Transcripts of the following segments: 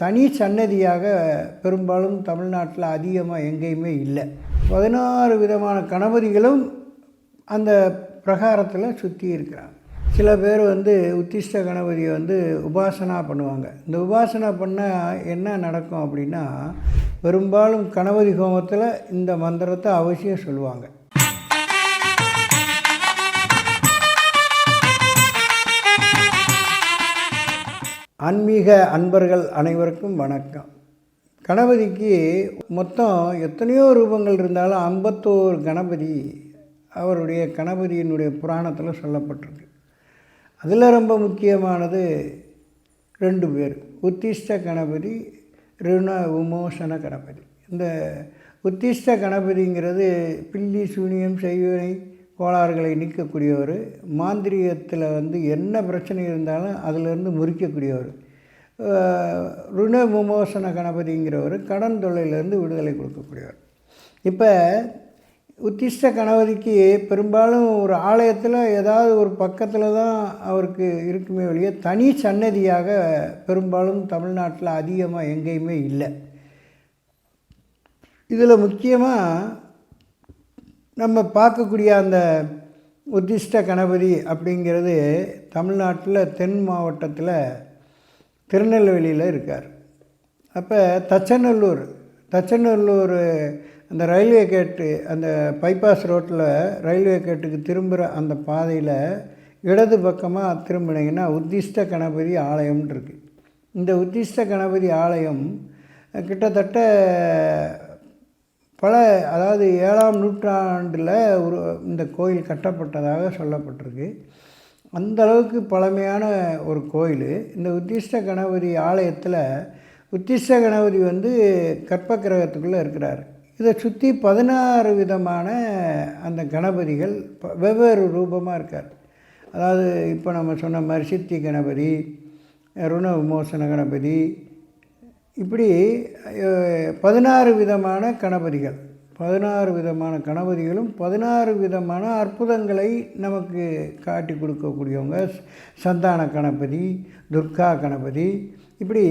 தனி சன்னதியாக பெரும்பாலும் தமிழ்நாட்டில் அதிகமாக எங்கேயுமே இல்லை. பதினாறு விதமான கணபதிகளும் அந்த பிரகாரத்தில் சுற்றி இருக்கிறாங்க. சில பேர் வந்து உத்திஷ்ட கணபதியை வந்து உபாசனா பண்ணுவாங்க. இந்த உபாசனா பண்ணால் என்ன நடக்கும் அப்படின்னா பெரும்பாலும் கணபதி ஹோமத்தில் இந்த மந்திரத்தை அவசியம் சொல்லுவாங்க. ஆன்மீக அன்பர்கள் அனைவருக்கும் வணக்கம். கணபதிக்கு மொத்தம் எத்தனையோ ரூபங்கள் இருந்தாலும் ஐம்பத்தோரு கணபதி அவருடைய கணபதியினுடைய புராணத்தில் சொல்லப்பட்டிருக்கு. அதில் ரொம்ப முக்கியமானது ரெண்டு பேர் உத்திஷ்ட கணபதி ரிண விமோசன கணபதி. இந்த உத்திஷ்ட கணபதிங்கிறது பில்லி சூனியம் செய்வினை கோளாறுகளை நீக்கக்கூடியவர் மாந்திரியத்தில் வந்து என்ன பிரச்சனை இருந்தாலும் அதிலிருந்து முறிக்கக்கூடியவர். ருண விமோசன கணபதிங்கிறவர் கடன் தொல்லையிலேருந்து விடுதலை கொடுக்கக்கூடியவர். இப்போ உத்திஷ்ட கணபதிக்கு பெரும்பாலும் ஒரு ஆலயத்தில் ஏதாவது ஒரு பக்கத்தில் தான் அவருக்கு இருக்குமே வழிய தனி சன்னதியாக பெரும்பாலும் தமிழ்நாட்டில் அதிகமாக எங்கேயுமே இல்லை. இதில் முக்கியமாக நம்ம பார்க்கக்கூடிய அந்த உத்திஷ்ட கணபதி அப்படிங்கிறது தமிழ்நாட்டில் தென் மாவட்டத்தில் திருநெல்வேலியில் இருக்கார். அப்போ தச்சநல்லூர் தச்சநல்லூர் அந்த ரயில்வே கேட்டு அந்த பைபாஸ் ரோட்டில் ரயில்வே கேட்டுக்கு திரும்புகிற அந்த பாதையில் இடது பக்கமாக திரும்பினீங்கன்னா உத்திஷ்ட கணபதி ஆலயம்னு இருக்குது இந்த உத்திஷ்ட கணபதி ஆலயம் கிட்டத்தட்ட பல அதாவது ஏழாம் நூற்றாண்டில் ஒரு இந்த கோயில் கட்டப்பட்டதாக சொல்லப்பட்டிருக்கு. அந்த அளவுக்கு பழமையான ஒரு கோயில். இந்த உத்திஷ்ட கணபதி ஆலயத்தில் உத்திஷ்ட கணபதி வந்து கற்ப கிரகத்துக்குள்ளே இருக்கிறார். இதை சுற்றி பதினாறு விதமான அந்த கணபதிகள் வெவ்வேறு ரூபமாக இருக்கார். அதாவது இப்போ நம்ம சொன்ன மாதிரி சித்தி கணபதி ருண விமோசன கணபதி இப்படி பதினாறு விதமான கணபதிகள். பதினாறு விதமான கணபதிகளும் பதினாறு விதமான அற்புதங்களை நமக்கு காட்டி கொடுக்கக்கூடியவங்க சந்தான கணபதி துர்கா கணபதி. இப்படி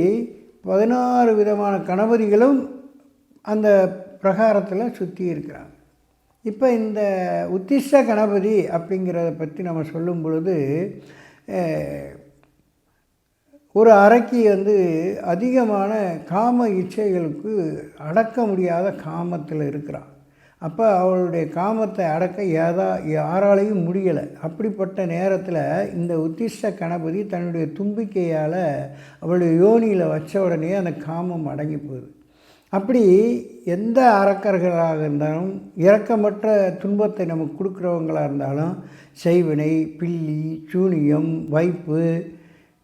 பதினாறு விதமான கணபதிகளும் அந்த பிரகாரத்தில் சுற்றி இருக்கிறாங்க. இப்போ இந்த உத்திஷ்ட கணபதி அப்படிங்கிறத பற்றி நம்ம சொல்லும் பொழுது ஒரு அறைக்கு வந்து அதிகமான காம இச்சைகளுக்கு அடக்க முடியாத காமத்தில் இருக்கிறான். அப்போ அவளுடைய காமத்தை அடக்க ஏதா யாராலையும் முடியலை. அப்படிப்பட்ட நேரத்தில் இந்த உத்திஷ்ட கணபதி தன்னுடைய தும்பிக்கையால் அவளுடைய யோனியில் வச்ச உடனே அந்த காமம் அடங்கி போகுது. அப்படி எந்த அரக்கர்களாக இருந்தாலும் இரக்கமற்ற துன்பத்தை நமக்கு கொடுக்குறவங்களாக இருந்தாலும் செய்வினை பில்லி சூனியம் வைப்பு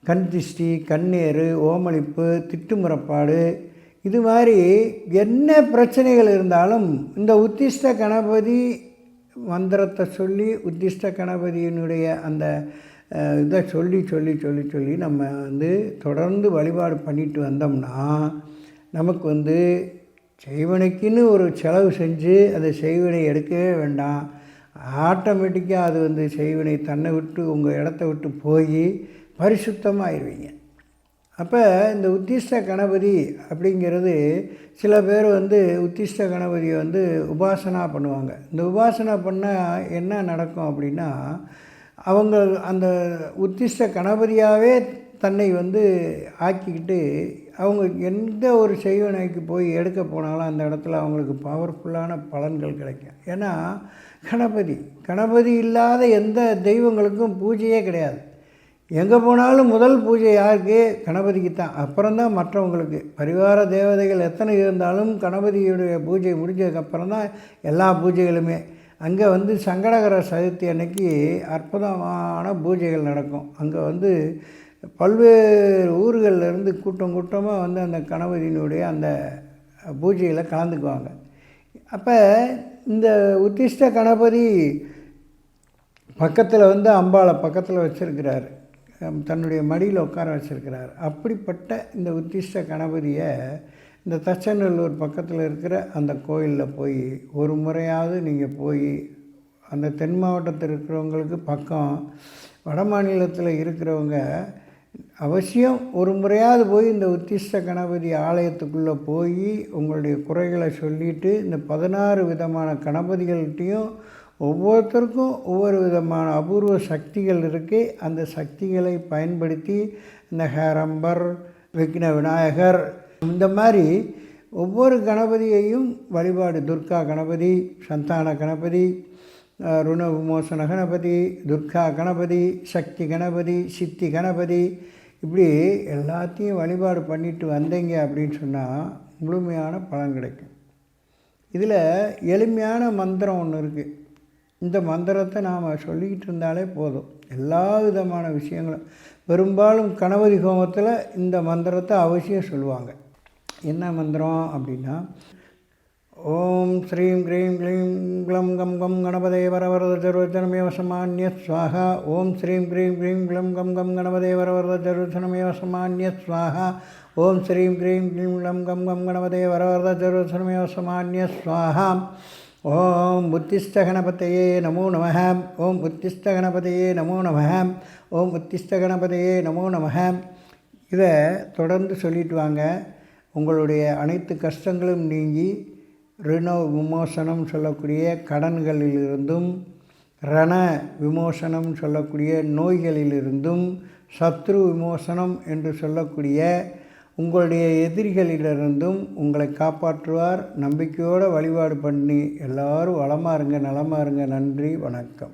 கண் திஷ்டி கண்ணேறு ஓமளிப்பு திட்டுமுறப்பாடு. இது மாதிரி என்ன பிரச்சனைகள் இருந்தாலும் இந்த உத்திஷ்ட கணபதி மந்திரத்தை சொல்லி உத்திஷ்ட கணபதியினுடைய அந்த இதை சொல்லி சொல்லி சொல்லி சொல்லி நம்ம வந்து தொடர்ந்து வழிபாடு பண்ணிட்டு வந்தோம்னா நமக்கு வந்து செய்வனைக்குன்னு ஒரு செலவு செஞ்சு அதை செய்வினை எடுக்கவே வேண்டாம். ஆட்டோமேட்டிக்காக அது வந்து செய்வினை தன்னை விட்டு உங்கள் இடத்த விட்டு போய் பரிசுத்தமாகிடுவீங்க அப்போ இந்த உத்திஷ்ட கணபதி அப்படிங்கிறது சில பேர் வந்து உத்திஷ்ட கணபதியை வந்து உபாசனா பண்ணுவாங்க. இந்த உபாசனா பண்ணால் என்ன நடக்கும் அப்படின்னா அவங்க அந்த உத்திஷ்ட கணபதியாகவே தன்னை வந்து ஆக்கிக்கிட்டு அவங்க எந்த ஒரு செய்வனைக்கு போய் எடுக்க போனாலும் அந்த இடத்துல அவங்களுக்கு பவர்ஃபுல்லான பலன்கள் கிடைக்கும். ஏன்னா கணபதி கணபதி இல்லாத எந்த தெய்வங்களுக்கும் பூஜையே கிடையாது. எங்கே போனாலும் முதல் பூஜை யாருக்கு? கணபதிக்கு தான் அப்புறம்தான் மற்றவங்களுக்கு. பரிவார தேவதைகள் எத்தனை இருந்தாலும் கணபதியுடைய பூஜை முடிஞ்சதுக்கப்புறம் தான் எல்லா பூஜைகளுமே. அங்கே வந்து சங்கடகர சதுர்த்தி அன்னைக்கு அற்புதமான பூஜைகள் நடக்கும். அங்கே வந்து பல்வேறு ஊர்களிலிருந்து கூட்டம் கூட்டமாக வந்து அந்த கணபதியினுடைய அந்த பூஜையில் கலந்துக்குவாங்க. அப்போ இந்த உத்திஷ்ட கணபதி பக்கத்தில் வந்து அம்பாளை பக்கத்தில் வச்சுருக்கிறாரு. தன்னுடைய மடியில் உட்கார வச்சுருக்கிறார். அப்படிப்பட்ட இந்த உத்திஷ்ட கணபதியை இந்த தச்சநல்லூர் பக்கத்தில் இருக்கிற அந்த கோயிலில் போய் ஒரு முறையாவது நீங்கள் போய் அந்த தென் மாவட்டத்தில் இருக்கிறவங்களுக்கு பக்கம் வட மாநிலத்தில் இருக்கிறவங்க அவசியம் ஒரு முறையாவது போய் இந்த உத்திஷ்ட கணபதி ஆலயத்துக்குள்ளே போய் உங்களுடைய குறைகளை சொல்லிவிட்டு இந்த பதினாறு விதமான கணபதிகள்கிட்டையும் ஒவ்வொருத்தருக்கும் ஒவ்வொரு விதமான அபூர்வ சக்திகள் இருக்குது அந்த சக்திகளை பயன்படுத்தி இந்த ஹேரம்பர் விக்ன விநாயகர் இந்த மாதிரி ஒவ்வொரு கணபதியையும் வழிபாடு. துர்கா கணபதி சந்தான கணபதி ருண விமோசன கணபதி துர்கா கணபதி சக்தி கணபதி சித்தி கணபதி. இப்படி எல்லாத்தையும் வழிபாடு பண்ணிட்டு வந்தீங்க அப்படின்னு சொன்னால் முழுமையான பலன் கிடைக்கும். இதில் எளிமையான மந்திரம் ஒன்று இருக்குது இந்த மந்திரத்தை நாம் சொல்லிக்கிட்டு இருந்தாலே போதும். எல்லா விதமான விஷயங்களும். பெரும்பாலும் கணபதி ஹோமத்தில் இந்த மந்திரத்தை அவசியம் சொல்லுவாங்க. என்ன மந்திரம் அப்படின்னா ஓம் ஸ்ரீம் க்ரீம் க்ளீம் க்ளம் கம் கம் கணபதே வரவரத ஜருவச்சனமேவ சமானிய ஸ்வாகா ஓம் ஸ்ரீம் க்ரீம் க்ளீம் க்ளம் கம் கம் கணபதே வரவரத ஜருவச்சனமேவ சமானிய ஸ்வாகா ஓம் ஸ்ரீம் க்ரீம் க்ளீம் க்ளம் கம் கம் கணபதே வரவரத ஜருவச்சனமேவ சமானிய ஸ்வாகா ஓம் உத்திஷ்ட நமோ நம ஓம் உத்திஷ்ட நமோ நம ஓம் உத்திஷ்ட நமோ நம இதை தொடர்ந்து சொல்லிட்டு வாங்க. உங்களுடைய அனைத்து கஷ்டங்களும் நீங்கி ரிணோ விமோசனம் சொல்லக்கூடிய கடன்களிலிருந்தும் ரண விமோசனம் சொல்லக்கூடிய நோய்களிலிருந்தும் சத்ரு விமோசனம் என்று சொல்லக்கூடிய உங்களுடைய எதிரிகளிலிருந்தும் உங்களை காப்பாற்றுவார். நம்பிக்கையோடு வழிபாடு பண்ணி எல்லாரும் வளமாக இருங்க நலமாக இருங்க நன்றி வணக்கம்.